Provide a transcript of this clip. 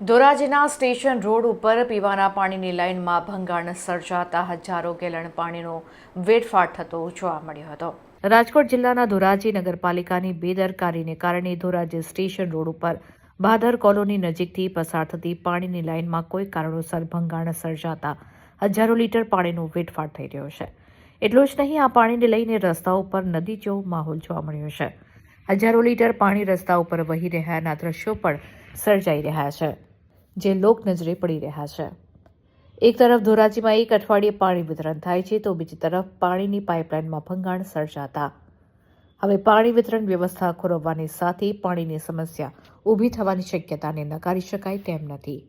ધોરાજીના station road ઉપર પીવાના પાણીની લાઇનમાં ભંગાણ સર્જાતા હજારો ગેલણ પાણીનો વેડફાટ થતો જોવા મળ્યો હતો. રાજકોટ જિલ્લાના ધોરાજી નગરપાલિકાની બેદરકારીને કારણે ધોરાજી સ્ટેશન રોડ ઉપર ભાદર કોલોની નજીકથી પસાર થતી પાણીની લાઇનમાં કોઈ કારણોસર ભંગાણ સર્જાતા હજારો લીટર પાણીનો વેડફાટ થઈ રહ્યો છે. એટલું જ નહીં, આ પાણીને લઈને રસ્તા ઉપર નદી જેવો માહોલ જોવા મળ્યો છે. હજારો લીટર પાણી રસ્તા ઉપર વહી રહ્યાના દ્રશ્યો પણ સર્જાઈ રહ્યા છે. જે લોક નજરે પડી રહ્યા છે. એક તરફ ધોરાજીમાં એક અઠવાડિયે પાણી વિતરણ થાય છે, તો બીજી તરફ પાણીની પાઇપલાઇનમાં ભંગાણ સર્જાતા. હવે પાણી વિતરણ વ્યવસ્થા ખોરવવાની સાથે પાણીની સમસ્યા ઊભી થવાની શક્યતાને નકારી શકાય તેમ નથી.